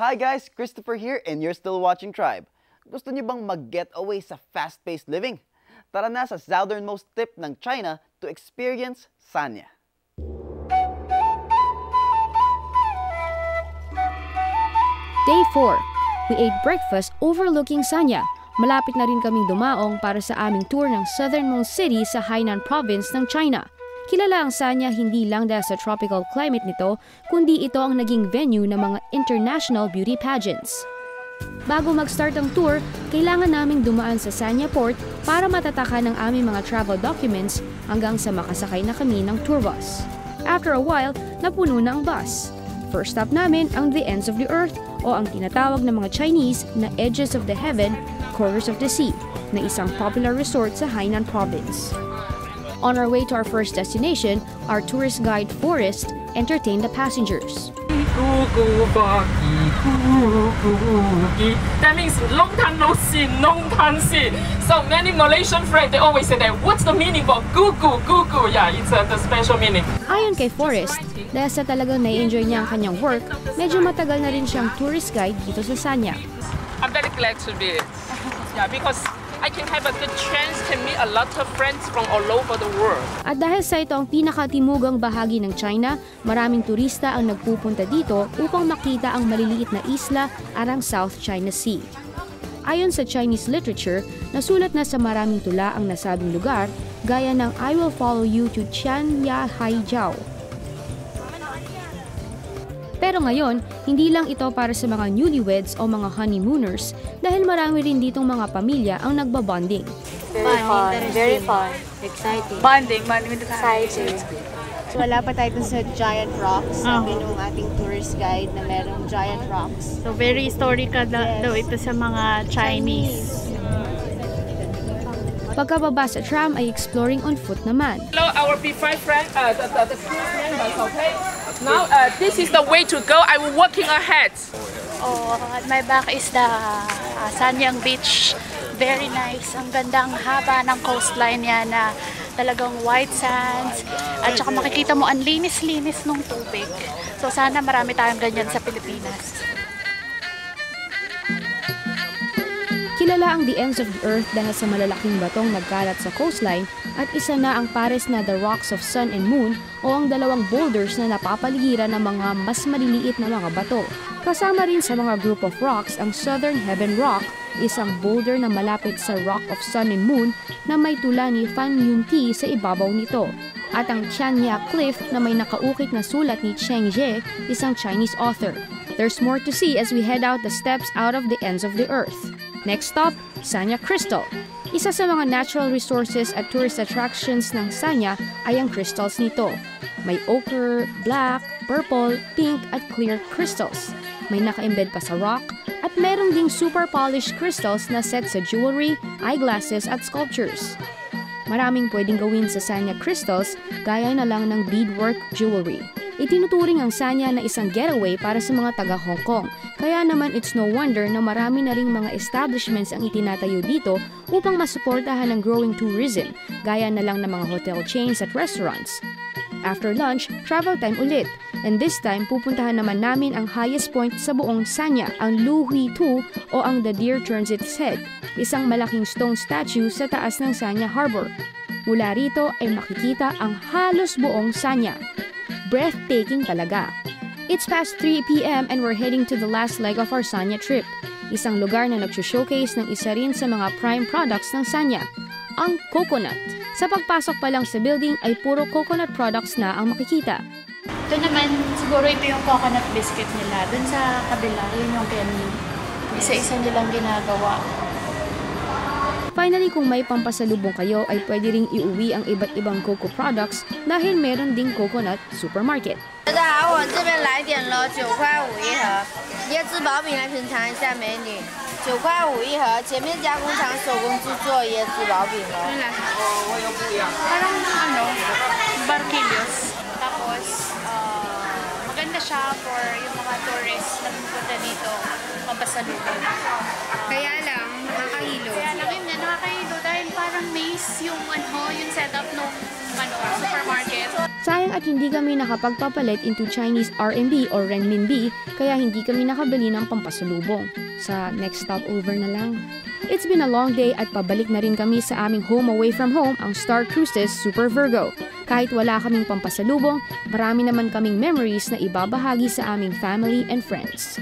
Hi guys, Christopher here and you're still watching Tribe. Gusto niyo bang mag-get away sa fast-paced living? Tara na sa southernmost tip ng China to experience Sanya. Day 4. We ate breakfast overlooking Sanya. Malapit na rin kaming dumaong para sa aming tour ng southernmost city sa Hainan province ng China. Kilala ang Sanya hindi lang dahil sa tropical climate nito, kundi ito ang naging venue ng mga international beauty pageants. Bago mag-start ang tour, kailangan naming dumaan sa Sanya Port para matatakan ang aming mga travel documents hanggang sa makasakay na kami ng tour bus. After a while, napuno na ang bus. First stop namin ang The Ends of the Earth o ang tinatawag ng mga Chinese na Edges of the Heaven, Corners of the Sea, na isang popular resort sa Hainan Province. On our way to our first destination, our tourist guide Forrest entertained the passengers. That means long time no see, long time see. So many Malaysian friends, they always say that, what's the meaning for gu gu gu gu? Yeah, it's uh, the special meaning. Ayon kay Forrest, dahil sa talagang nai-enjoy niya ang kanyang work, medyo matagal na rin siyang tourist guide dito sa Sanya. I'm very glad to be it. Yeah, because I can have a good chance to meet a lot of friends from all over the world. At dahil sa ito ang pinakatimugang bahagi ng China, maraming turista ang nagpupunta dito upang makita ang maliliit na isla at ang South China Sea. Ayon sa Chinese literature, nasulat na sa maraming tula ang nasabing lugar, gaya ng I will follow you to Chian Ya Hai Jiao. Pero ngayon, hindi lang ito para sa mga newlyweds o mga honeymooners dahil marami rin ditong mga pamilya ang nagbabonding. Very fun, very fun, exciting. Bonding, bonding with the Exciting. So, wala pa tayo dun sa giant rocks. Sabi nung ating tourist guide na merong giant rocks. So very historical Yes. daw ito sa mga Chinese. Pagkababa sa tram ay exploring on foot naman. Hello, our B5 friend, uh, the, the, the members, okay? Now, uh, this is the way to go. I will walking ahead. Oh, at my back is the uh, Sanyang Beach. Very nice. Ang gandang haba ng coastline niya na talagang white sands. At saka makikita mo ang linis-linis ng tubig. So sana marami tayong ganyan sa Pilipinas. Kilala ang The Ends of the Earth dahil sa malalaking batong nagkalat sa coastline at isa na ang pares na The Rocks of Sun and Moon o ang dalawang boulders na napapaligiran ng mga mas maliliit na mga bato. Kasama rin sa mga group of rocks ang Southern Heaven Rock, isang boulder na malapit sa Rock of Sun and Moon na may tula ni Fan Yun Ti sa ibabaw nito. At ang Chanya Cliff na may nakaukit na sulat ni Cheng Jie, isang Chinese author. There's more to see as we head out the steps out of the ends of the earth. Next stop, Sanya Crystal. Isa sa mga natural resources at tourist attractions ng Sanya ay ang crystals nito. May ochre, black, purple, pink at clear crystals. May naka-embed pa sa rock at merong ding super polished crystals na set sa jewelry, eyeglasses at sculptures. Maraming pwedeng gawin sa Sanya crystals gaya na lang ng beadwork jewelry. Itinuturing ang Sanya na isang getaway para sa mga taga Hong Kong. Kaya naman it's no wonder na marami na ring mga establishments ang itinatayo dito upang masuportahan ang growing tourism, gaya na lang ng mga hotel chains at restaurants. After lunch, travel time ulit. And this time, pupuntahan naman namin ang highest point sa buong Sanya, ang Lu Hui Tu o ang The Deer Turns Its Head, isang malaking stone statue sa taas ng Sanya Harbor. Mula rito ay makikita ang halos buong Sanya. Breathtaking talaga. It's past 3 p.m. and we're heading to the last leg of our Sanya trip. Isang lugar na nag-showcase ng isa rin sa mga prime products ng Sanya, ang coconut. Sa pagpasok pa lang sa building ay puro coconut products na ang makikita. Ito naman, siguro ito yung coconut biscuit nila. Dun sa kabila, yun yung candy. Isa-isa nilang ginagawa. Finally, kung may pampasalubong kayo ay pwede ring iuwi ang iba't ibang coco products dahil meron ding coconut supermarket. 大家好，我这边来点了九块五一盒，椰汁薄饼来品尝一下美女，九块五一盒，前面加工厂手工制作椰汁薄饼哦。 Parang ano, barquillos. Tapos, ah, maganda siya for yung mga tourists na pumunta dito, mapasalubong. Kaya lang, nakakahilo. Kaya lang yun, nakakahilo dahil parang maze yung ano, yung setup nung ano, supermarket. Sayang at hindi kami nakapagpapalit into Chinese RMB or Renminbi kaya hindi kami nakabili ng pampasalubong. Sa next stopover na lang. It's been a long day at pabalik na rin kami sa aming home away from home, ang Star Cruises Super Virgo. Kahit wala kaming pampasalubong, marami naman kaming memories na ibabahagi sa aming family and friends.